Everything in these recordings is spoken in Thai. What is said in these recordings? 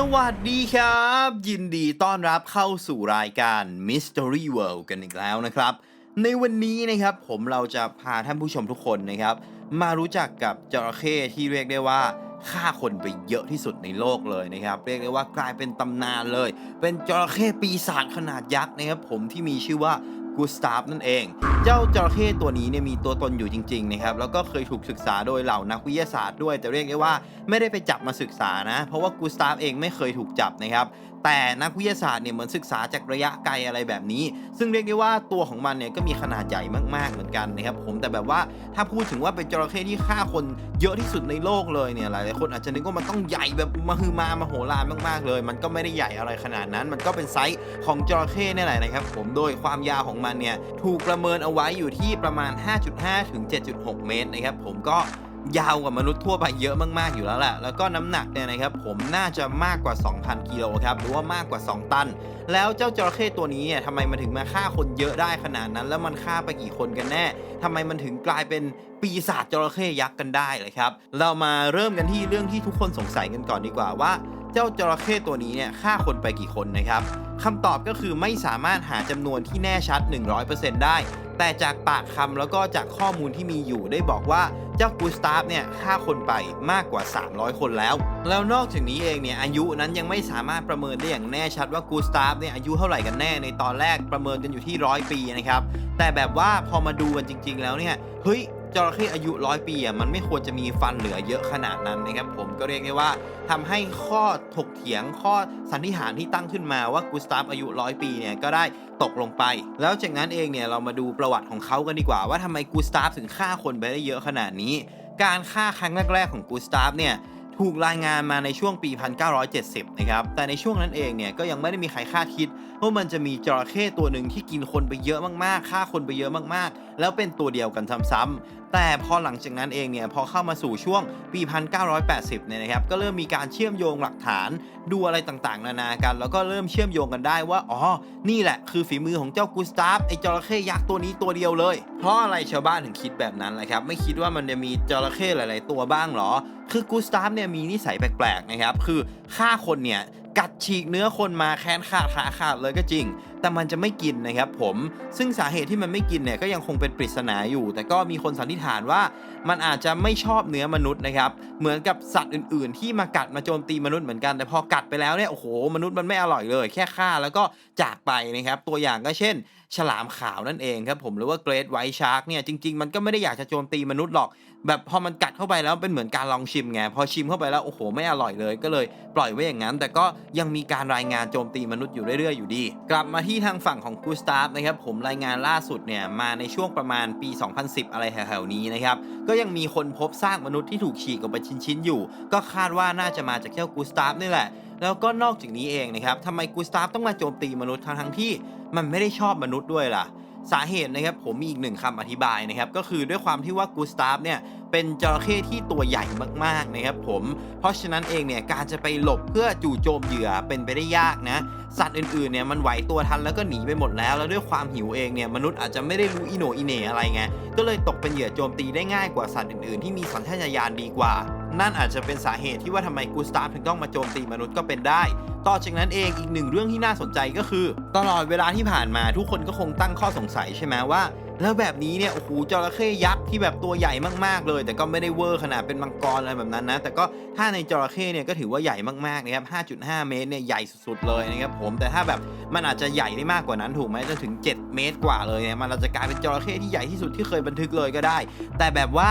สวัสดีครับ ยินดีต้อนรับเข้าสู่รายการ Mystery World กันอีกแล้วนะครับ ในวันนี้นะครับผมเราจะพาท่านผู้ชมทุกคนนะครับ มารู้จักกับจระเข้ที่เรียกได้ว่าฆ่าคนไปเยอะที่สุดในโลกเลยนะครับ เรียกได้ว่ากลายเป็นตำนานเลย เป็นจระเข้ปีศาจขนาดยักษ์นะครับผมที่มีชื่อว่า กูสตาฟนั่นเอง เจ้าจระเข้ตัวนี้เนี่ยมีตัวตนอยู่จริงๆนะครับแล้วก็เคยถูกศึกษาโดยเหล่านักวิทยาศาสตร์ด้วยแต่เรียกได้ว่าไม่ได้ไปจับมาศึกษานะ เพราะว่ากูสตาฟเองไม่เคยถูกจับนะครับแต่นักวิทยาศาสตร์เนี่ยเหมือนศึกษาจากระยะไกลอะไรแบบนี้ ซึ่งเรียกได้ว่าตัวของมันเนี่ยก็มีขนาดใหญ่มากๆเหมือนกันนะครับผมแต่แบบว่าถ้าพูดถึงว่าเป็นจระเข้ที่ฆ่าคนเยอะที่สุดในโลกเลยเนี่ยหลายๆคนอาจจะนึกว่ามันต้องใหญ่แบบมหึมามโหฬารมากๆเลย มันก็ไม่ได้ใหญ่อะไรขนาดนั้น มันก็เป็นไซส์ของจระเข้นี่แหละนะครับผมโดยความยาวของมันเนี่ยถูกประเมินเอาไว้อยู่ที่ประมาณ 5.5 ถึง 7.6 เมตรนะครับผมก็ยาวกว่ามนุษย์ทั่วไปเยอะมาก ๆ อยู่แล้วแหละ แล้วก็น้ำหนักเนี่ยนะครับผมน่าจะมากกว่า 2,000 กิโลครับ หรือว่ามากกว่า 2 ตัน แล้วเจ้าจระเข้ตัวนี้เนี่ยทำไมมันถึงมาฆ่าคนเยอะได้ขนาดนั้น แล้วมันฆ่าไปกี่คนกันแน่ทำไมมันถึงกลายเป็นปีศาจจระเข้ยักษ์กันได้เลยครับ เรามาเริ่มกันที่เรื่องที่ทุกคนสงสัยกันก่อนดีกว่าว่า เจ้าจระเข้ตัวนี้เนี่ยฆ่าคนไปกี่คนนะครับ คำตอบก็คือไม่สามารถหาจำนวนที่แน่ชัด 100%ได้ แต่จากปากคำแล้วก็จากข้อมูลที่มีอยู่ได้บอกว่าเจ้ากูสตาฟเนี่ยฆ่าคนไปมากกว่า 300 คนแล้ว แล้วนอกจากนี้เองเนี่ยอายุนั้นยังไม่สามารถประเมินได้อย่างแน่ชัดว่ากูสตาฟเนี่ยอายุเท่าไหร่กันแน่ในตอนแรกประเมินกันอยู่ที่ร้อยปีนะครับแต่แบบว่าพอมาดูกันจริง ๆ แล้วเนี่ยเฮ้ย จระเข้อายุร้อยปีอะมันไม่ควรจะมีฟันเหลือเยอะขนาดนั้นนะครับผมก็เรียกได้ว่าทำให้ข้อถกเถียงข้อสันนิษฐานที่ตั้งขึ้นมาว่ากูสตาฟอายุร้อยปีเนี่ยก็ได้ตกลงไป แล้วจากนั้นเองเนี่ยเรามาดูประวัติของเขากันดีกว่า ว่าทำไมกูสตาฟถึงฆ่าคนไปได้เยอะขนาดนี้ การฆ่าครั้งแรกๆของกูสตาฟเนี่ยถูกรายงานมาในช่วงปี 1970 นะครับ แต่ในช่วงนั้นเองเนี่ยก็ยังไม่ได้มีใครคาดคิดว่ามันจะมีจระเข้ตัวหนึ่งที่กินคนไปเยอะมากๆฆ่าคนไปเยอะมากๆ แล้วเป็นตัวเดียวกันซ้ำๆแต่พอหลังจากนั้นเองเนี่ยพอเข้ามาสู่ช่วงปี 1980 เนี่ยนะครับก็เริ่มมีการเชื่อมโยงหลักฐานดูอะไรต่างๆ นานากัน แล้วก็เริ่มเชื่อมโยงกันได้ว่าอ๋อนี่แหละคือฝีมือของเจ้ากูสตาฟไอ้จระเข้ยักษ์ตัวนี้ตัวเดียวเลย เพราะอะไรชาวบ้านถึงคิดแบบนั้นละครับไม่คิดว่ามันจะมีจระเข้หลาย ๆ ตัวบ้างหรอ คือกูสตาฟเนี่ยมีนิสัยแปลกๆนะครับคือฆ่าคนเนี่ย กัดฉีกเนื้อคนมาแคนขาดขาขาดเลยก็จริง แต่มันจะไม่กินนะครับผม ซึ่งสาเหตุที่มันไม่กินเนี่ยก็ยังคงเป็นปริศนาอยู่ แต่ก็มีคนสันนิษฐานว่ามันอาจจะไม่ชอบเนื้อมนุษย์นะครับ เหมือนกับสัตว์อื่น ๆ ที่มากัดมาโจมตีมนุษย์เหมือนกัน แต่พอกัดไปแล้วเนี่ยโอ้โหมนุษย์มันไม่อร่อยเลย แค่ฆ่าแล้วก็จากไปนะครับ ตัวอย่างก็เช่นฉลามขาวนั่นเองครับผมหรือว่าเกรดไวท์ชาร์กเนี่ยจริง ๆ มันก็ไม่ได้อยากจะโจมตีมนุษย์หรอก แบบพอมันกัดเข้าไปแล้วเป็นเหมือนการลองชิมไงพอชิมเข้าไปแล้วโอ้โหไม่อร่อยเลย ก็เลยปล่อยไว้อย่างนั้น แต่ก็ยังมีการรายงานโจมตีมนุษย์อยู่เรื่อยๆอยู่ดี กลับมาที่ทางฝั่งของกูสตาฟนะครับผมรายงานล่าสุดเนี่ยมาในช่วงประมาณปี 2010 อะไรแถวๆนี้นะครับก็ยังมีคนพบซากมนุษย์ที่ถูกฉีกออกเป็นชิ้นๆอยู่ ก็คาดว่าน่าจะมาจากเจ้ากูสตาฟนี่แหละ แล้วก็นอกจากนี้เองนะครับทำไมกูสตาฟต้องมาโจมตีมนุษย์ทั้งๆที่มันไม่ได้ชอบมนุษย์ด้วยล่ะ สาเหตุนะครับผมมีอีกหนึ่งคำอธิบายนะครับ ก็คือด้วยความที่ว่ากูสตาฟเนี่ยเป็นจระเข้ที่ตัวใหญ่มากๆนะครับผม เพราะฉะนั้นเองเนี่ยการจะไปหลบเพื่อจู่โจมเหยื่อเป็นไปได้ยากนะ สัตว์อื่นๆเนี่ยมันไหวตัวทันแล้วก็หนีไปหมดแล้ว แล้วด้วยความหิวเองเนี่ยมนุษย์อาจจะไม่ได้รู้อีโนอีเน่อะไรไง ก็เลยตกเป็นเหยื่อโจมตีได้ง่ายกว่าสัตว์อื่นๆ ที่มีสัญชาตญาณดีกว่า นั่นอาจจะเป็นสาเหตุที่ว่าทำไมกูสตาฟถึงต้องมาโจมตีมนุษย์ก็เป็นได้ ต่อจากนั้นเองอีกหนึ่งเรื่องที่น่าสนใจก็คือ ตลอดเวลาที่ผ่านมาทุกคนก็คงตั้งข้อสงสัยใช่ไหมว่า แล้วแบบนี้เนี่ยโอ้โหจระเข้ยักษ์ที่แบบตัวใหญ่มากๆเลย แต่ก็ไม่ได้เวอร์ขนาดเป็นมังกรอะไรแบบนั้นนะ แต่ก็ถ้าในจระเข้เนี่ยก็ถือว่าใหญ่มากๆนะครับ 5.5 เมตรเนี่ยใหญ่สุดๆเลยนะครับผมแต่ถ้าแบบมันอาจจะใหญ่ได้มากกว่านั้นถูกไหมจนถึง 7 เมตรกว่าเลยเนี่ยมันอาจจะกลายเป็นจระเข้ที่ใหญ่ที่สุดที่เคยบันทึกเลยก็ได้ แต่แบบว่า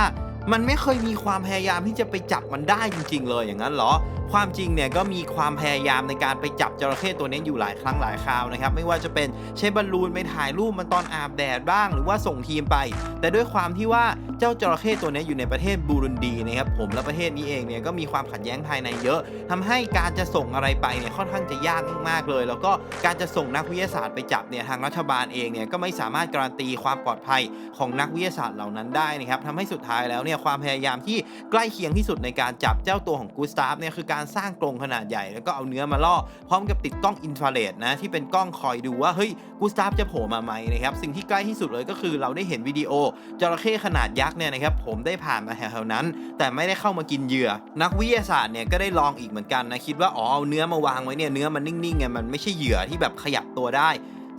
มันไม่เคยมีความพยายามที่จะไปจับมันได้จริง ๆ เลยอย่างนั้นเหรอความจริงเนี่ยก็มีความพยายามในการไปจับจระเข้ตัวนี้อยู่หลายครั้งหลายคราวนะครับไม่ว่าจะเป็นใช้บอลลูนไปถ่ายรูปมันตอนอาบแดดบ้าง หรือว่าส่งทีมไป แต่ด้วยความที่ว่าเจ้าจระเข้ตัวนี้อยู่ในประเทศบูรุนดีนะครับผมและประเทศนี้เองเนี่ยก็มีความขัดแย้งภายในเยอะทำให้การจะส่งอะไรไปเนี่ยค่อนข้างจะยากมากๆเลย แล้วก็การจะส่งนักวิทยาศาสตร์ไปจับเนี่ยทางรัฐบาลเองเนี่ยก็ไม่สามารถการันตีความปลอดภัยของนักวิทยาศาสตร์เหล่านั้นได้นะครับทำให้สุดท้ายแล้วเนี่ยเนี่ยความพยายามที่ใกล้เคียงที่สุดในการจับเจ้าตัวของกูสตาฟเนี่ยคือการสร้างกรงขนาดใหญ่แล้วก็เอาเนื้อมาล่อ พร้อมกับติดกล้องอินฟราเรดนะที่เป็นกล้องคอยดูว่าเฮ้ยกูสตาฟจะโผล่มาไหมนะครับสิ่งที่ใกล้ที่สุดเลยก็คือเราได้เห็นวิดีโอจระเข้ขนาดยักษ์เนี่ยนะครับผมได้ผ่านมาแถวๆนั้น แต่ไม่ได้เข้ามากินเหยื่อ นักวิทยาศาสตร์เนี่ยก็ได้ลองอีกเหมือนกันนะคิดว่าอ๋อเอาเนื้อมาวางไว้เนี่ยเนื้อมันนิ่งๆไงมันไม่ใช่เหยื่อที่แบบขยับตัวได้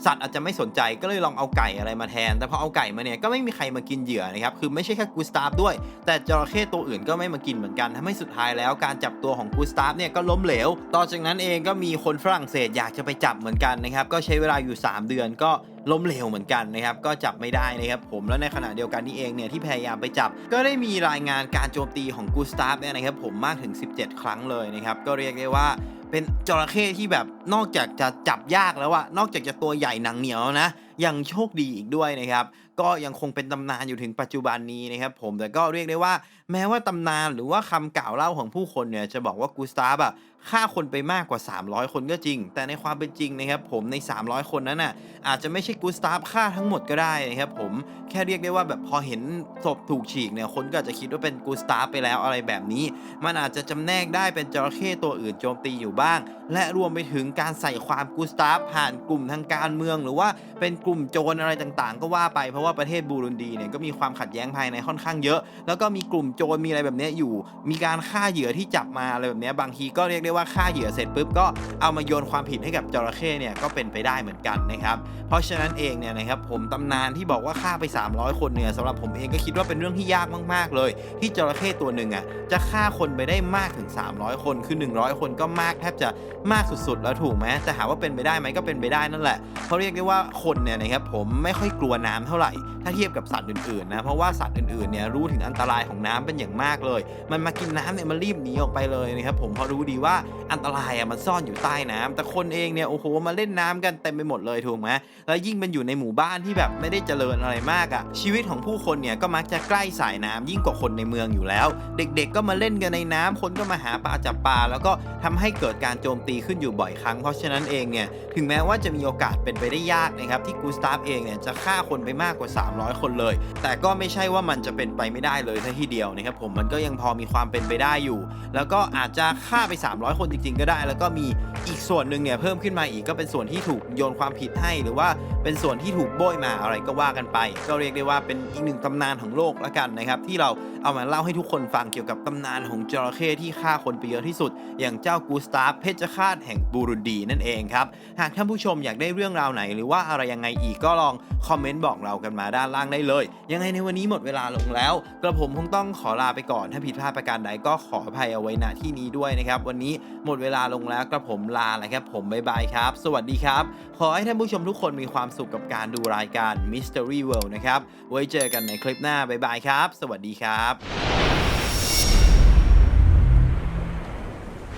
สัตว์อาจจะไม่สนใจก็เลยลองเอาไก่อะไรมาแทน แต่พอเอาไก่มาเนี่ยก็ไม่มีใครมากินเหยื่อนะครับ คือไม่ใช่แค่กูสตาฟด้วย แต่จระเข้ตัวอื่นก็ไม่มากินเหมือนกันทำให้สุดท้ายแล้วการจับตัวของกูสตาฟเนี่ยก็ล้มเหลว ต่อจากนั้นเองก็มีคนฝรั่งเศสอยากจะไปจับเหมือนกันนะครับ ก็ใช้เวลาอยู่ 3 เดือนก็ล้มเหลวเหมือนกันนะครับ ก็จับไม่ได้นะครับผมแล้วในขณะเดียวกันนี่เองเนี่ยที่พยายามไปจับ ก็ได้มีรายงานการโจมตีของกูสตาฟเนี่ยนะครับผมมากถึง 17 ครั้งเลยนะครับก็เรียกได้ว่า เป็นจระเข้ที่แบบนอกจากจะจับยากแล้วอะนอกจากจะตัวใหญ่หนังเหนียวแล้วนะยังโชคดีอีกด้วยนะครับ ก็ยังคงเป็นตำนานอยู่ถึงปัจจุบันนี้นะครับผมแต่ก็เรียกได้ว่า แม้ว่าตำนานหรือว่าคำกล่าวเล่าของผู้คนเนี่ยจะบอกว่ากูสตาฟอะฆ่าคนไปมากกว่า 300 คนก็จริง แต่ในความเป็นจริงนะครับผมใน 300 คนนั้นน่ะอาจจะไม่ใช่กูสตาฟฆ่าทั้งหมดก็ได้นะครับผมแค่เรียกได้ว่าแบบพอเห็นศพถูกฉีกเนี่ยคนก็อาจจะคิดว่าเป็นกูสตาฟไปแล้วอะไรแบบนี้ มันอาจจะจำแนกได้เป็นจระเข้ตัวอื่นโจมตีอยู่บ้าง และรวมไปถึงการใส่ความกูสตาฟผ่านกลุ่มทางการเมือง หรือว่าเป็นกลุ่มโจรอะไรต่างๆ ก็ว่าไปเพราะว่าประเทศบูรุนดีเนี่ยก็มีความขัดแย้งภายในค่อนข้างเยอะ แล้วก็มีกลุ่มโจรมีอะไรแบบนี้อยู่ มีการฆ่าเหยื่อที่จับมาอะไรแบบนี้บางทีก็เรียกได้ว่าฆ่าเหยื่อเสร็จปุ๊บก็เอามาโยนความผิดให้กับจระเข้เนี่ยก็เป็นไปได้เหมือนกันนะครับเพราะฉะนั้นเองเนี่ยนะครับผมตำนานที่บอกว่าฆ่าไป 300 คนเนี่ยสำหรับผมเองก็คิดว่าเป็นเรื่องที่ยากมากๆ เลย ที่จระเข้ตัวหนึ่งอะจะฆ่าคนไปได้มากถึง 300 คนคือ 100 คนก็มากแทบจะมากสุดๆ แล้วถูกไหมแต่ถาว่าเป็นไปได้ไหมก็เป็นไปได้นั่นแหละเพราะเรียกได้ว่าคนเนี่ยนะครับผมไม่ค่อยกลัวน้ำเท่าไหร่ถ้าเทียบกับสัตว์อื่นๆนะเพราะว่าสัตว์อื่นๆเนี่ยรู้ถึงอันตรายของน้ำเป็นอย่างมากเลย มันมากินน้ำเนี่ยมันรีบหนีออกไปเลยนะครับผมเพราะรู้ดีว่าอันตรายอะมันซ่อนอยู่ใต้น้ำแต่คนเองเนี่ยโอ้โหมาเล่นน้ำกันเต็มไปหมดเลยถูกไหมแล้วยิ่งเป็นอยู่ในหมู่บ้านที่แบบไม่ได้เจริญอะไรมากอะชีวิตของผู้คนเนี่ยก็มักจะใกล้สายน้ำยิ่งกว่าคนในเมืองอยู่แล้ว เด็กๆ ก็มาเล่นกันในน้ำคนก็มาหาปลาจับปลาแล้วก็ทำให้เกิดการโจมตีขึ้นอยู่บ่อยครั้ง เพราะฉะนั้นเองเนี่ยถึงแม้ว่าจะมีโอกาสเป็นไปได้ยากนะครับที่กูสตาฟเองเนี่ยจะฆ่าคนไปมากกว่า300 คนเลย แต่ก็ไม่ใช่ว่ามันจะเป็นไปไม่ได้เลยซะทีเดียวนะครับผมมันก็ยังพอมีความเป็นไปได้อยู่ แล้วก็อาจจะฆ่าไป 300 คนจริง ๆ ก็ได้ แล้วก็มีอีกส่วนหนึ่งเนี่ยเพิ่มขึ้นมาอีกก็เป็นส่วนที่ถูกโยนความผิดให้ หรือว่าเป็นส่วนที่ถูกโบยมาอะไรก็ว่ากันไป ก็เรียกได้ว่าเป็นอีกหนึ่งตำนานของโลกละกันนะครับที่เราเอามาเล่าให้ทุกคนฟังเกี่ยวกับตำนานของจระเข้ที่ฆ่าคนไปเยอะที่สุด อย่างเจ้ากูสตาฟเพชฌฆาตแห่งบูรุนดีนั่นเองครับหากท่านผู้ชมอยากได้เรื่องราวไหน หรือว่าอะไรยังไงอีกก็ลองคอมเมนต์บอกเรากันมาด้านล่างได้เลย ยังไงในวันนี้หมดเวลาลงแล้ว กระผมคงต้องขอลาไปก่อน ถ้าผิดพลาดประการใดก็ขออภัยเอาไว้ณที่นี้ด้วยนะครับ วันนี้หมดเวลาลงแล้วกระผมลาแล้วครับผมบ๊ายบายครับ สวัสดีครับ ขอให้ท่านผู้ชมทุกคนมีความสุขกับการดูรายการ Mystery World นะครับ ไว้เจอกันในคลิปหน้าบ๊ายบายครับ สวัสดีครับ